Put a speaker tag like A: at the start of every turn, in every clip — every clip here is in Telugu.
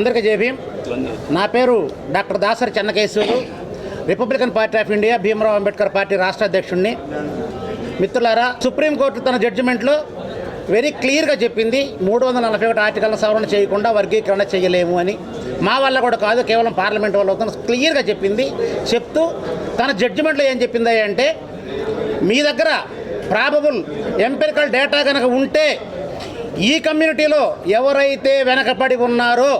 A: అందరికీ జేబీ నా పేరు doctor Dasari Chennakeswaru republican party of India Bhimrao Ambedkar party రాష్ట్ర అధ్యక్షుడిని మిత్రులారా సుప్రీంకోర్టు తన జడ్జిమెంట్లో వెరీ క్లియర్గా చెప్పింది మూడు వందల నలభై ఒకటి ఆర్టికల్ని సవరణ చేయకుండా వర్గీకరణ చేయలేము అని. మా వల్ల కూడా కాదు కేవలం పార్లమెంట్ వల్ల అవుతుంది క్లియర్గా చెప్పింది. చెప్తూ తన జడ్జిమెంట్లో ఏం చెప్పింది అంటే మీ దగ్గర ప్రాబబుల్ ఎంపెరికల్ డేటా కనుక ఉంటే ఈ కమ్యూనిటీలో ఎవరైతే వెనకబడి ఉన్నారో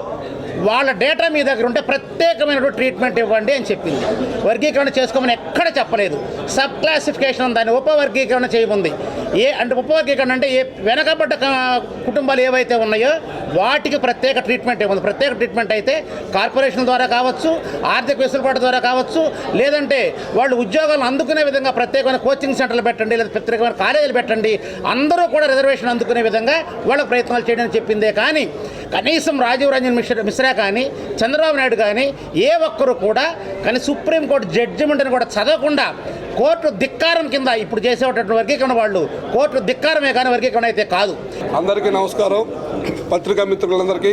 A: వాళ్ళ డేటా మీ దగ్గర ఉంటే ప్రత్యేకమైన ట్రీట్మెంట్ ఇవ్వండి అని చెప్పింది. వర్గీకరణ చేసుకోమని ఎక్కడ చెప్పలేదు. సబ్ క్లాసిఫికేషన్ దాన్ని ఉపవర్గీకరణ చేయముంది. ఏ అంటే ఉపవర్గీకరణ అంటే ఏ వెనకబడ్డ కుటుంబాలు ఏవైతే ఉన్నాయో వాటికి ప్రత్యేక ట్రీట్మెంట్ ఇవ్వండి ప్రత్యేక ట్రీట్మెంట్ అయితే కార్పొరేషన్ ద్వారా కావచ్చు ఆర్థిక వెసులుబాటు ద్వారా కావచ్చు లేదంటే వాళ్ళు ఉద్యోగాలను అందుకునే విధంగా ప్రత్యేకమైన కోచింగ్ సెంటర్లు పెట్టండి లేదా ప్రత్యేకమైన కాలేజీలు పెట్టండి అందరూ కూడా రిజర్వేషన్ అందుకునే విధంగా వాళ్ళ ప్రయత్నాలు చేయడానికి చెప్పిందే కానీ కనీసం రాజీవ్ రంజన్ మిశ్రా మిశ్రా కానీ చంద్రబాబు నాయుడు కానీ ఏ ఒక్కరు కూడా కానీ సుప్రీంకోర్టు జడ్జిమెంట్ని కూడా చదవకుండా కోర్టు ధిక్కారం కింద ఇప్పుడు చేసేటటువంటి వర్గీకరణ వాళ్ళు కోర్టు ధిక్కారమే కానీ వర్గీకరణ అయితే కాదు.
B: అందరికీ నమస్కారం. పత్రికా మిత్రులందరికీ.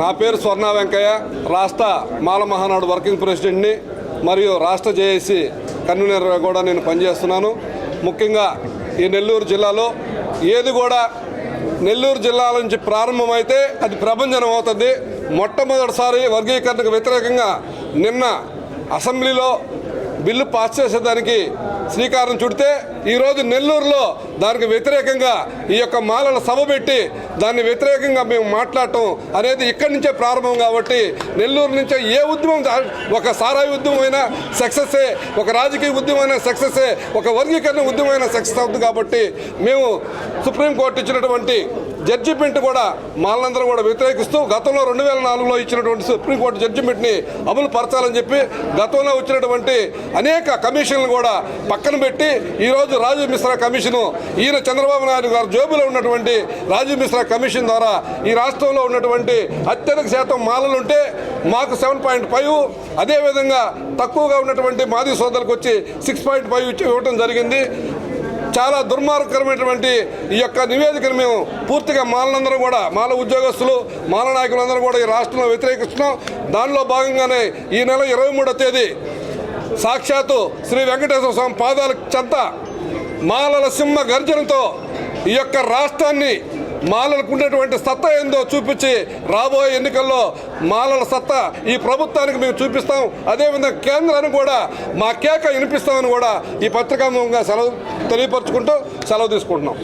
B: నా పేరు స్వర్ణ వెంకయ్య. రాష్ట్ర మాల మహానాడు వర్కింగ్ ప్రెసిడెంట్ని మరియు రాష్ట్ర జేఏసీ కన్వీనర్గా కూడా నేను పనిచేస్తున్నాను. ముఖ్యంగా ఈ నెల్లూరు జిల్లాలో ఏది కూడా నెల్లూరు జిల్లా నుంచి ప్రారంభమైతే అది ప్రపంచం అవుతుంది. మొట్టమొదటిసారి వర్గీకరణకు వ్యతిరేకంగా నిన్న అసెంబ్లీలో బిల్లు పాస్ చేసేదానికి శ్రీకారం చుడితే ఈరోజు నెల్లూరులో దానికి వ్యతిరేకంగా ఈ యొక్క మాలల సభ పెట్టి దాన్ని వ్యతిరేకంగా మేము మాట్లాడటం అనేది ఇక్కడి నుంచే ప్రారంభం కాబట్టి నెల్లూరు నుంచే ఏ ఉద్యమం ఒక సారాయి ఉద్యమం అయినా సక్సెస్సే ఒక రాజకీయ ఉద్యమం అయినా సక్సెస్సే ఒక వర్గీకరణ ఉద్యమం అయినా సక్సెస్ అవుతుంది కాబట్టి మేము సుప్రీంకోర్టు ఇచ్చినటువంటి జడ్జిమెంట్ కూడా మాలందరూ కూడా వ్యతిరేకిస్తూ గతంలో రెండు వేల నాలుగులో ఇచ్చినటువంటి సుప్రీంకోర్టు జడ్జిమెంట్ని అమలు పరచాలని చెప్పి గతంలో వచ్చినటువంటి అనేక కమిషన్లు కూడా పక్కన పెట్టి ఈరోజు రాజీవ్ మిశ్రా కమిషను ఈయన చంద్రబాబు నాయుడు గారు జోబులో ఉన్నటువంటి రాజీవ్ మిశ్రా కమిషన్ ద్వారా ఈ రాష్ట్రంలో ఉన్నటువంటి అత్యధిక శాతం మాలలు ఉంటే మాకు సెవెన్ పాయింట్ ఫైవ్ అదేవిధంగా తక్కువగా ఉన్నటువంటి మాది సోదరులకు వచ్చి సిక్స్ పాయింట్ ఫైవ్ ఇవ్వడం జరిగింది. చాలా దుర్మార్గకరమైనటువంటి ఈ యొక్క నివేదికను మేము పూర్తిగా మాలనందరం కూడా మాల ఉద్యోగస్తులు మాల నాయకులందరూ కూడా ఈ రాష్ట్రంలో వ్యతిరేకిస్తున్నాం. దానిలో భాగంగానే ఈ నెల ఇరవై మూడో తేదీ సాక్షాత్తు శ్రీ వెంకటేశ్వర స్వామి పాదాల చెంత మాలల సింహ గర్జనతో ఈ యొక్క రాష్ట్రాన్ని మాలలకు ఉండేటువంటి సత్తా ఏందో చూపించి రాబోయే ఎన్నికల్లో మాలల సత్తా ఈ ప్రభుత్వానికి మేము చూపిస్తాం. అదేవిధంగా కేంద్రానికి కూడా మా కేక వినిపిస్తామని కూడా ఈ పత్రికాముఖంగా సెలవు తెలియపరచుకుంటూ సెలవు తీసుకుంటున్నాం.